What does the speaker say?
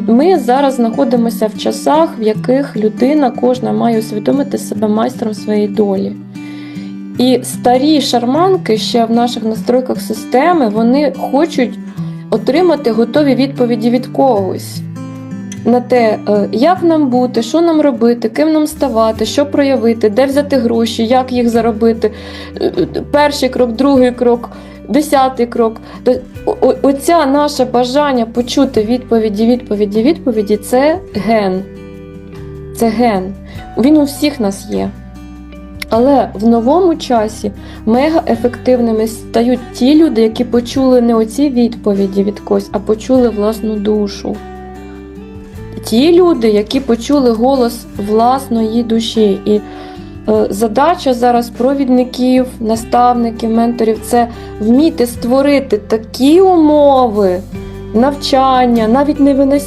Ми зараз знаходимося в часах, в яких людина кожна має усвідомити себе майстром своєї долі. І старі шарманки ще в наших настройках системи вони хочуть отримати готові відповіді від когось на те, е, як нам бути, що нам робити, ким нам ставати, що проявити, де взяти гроші, як їх заробити. Е, е, Перший крок, другий крок, десятий крок. Оця наше бажання почути відповіді, відповіді, відповіді це ген. Це ген. Він у всіх нас є. Але в новому часі мега ефективними стають ті люди, які почули не оці відповіді від когось, а почули власну душу. Ті люди, які почули голос власної душі. І е, задача зараз провідників, наставників, менторів це вміти створити такі умови навчання, навіть не.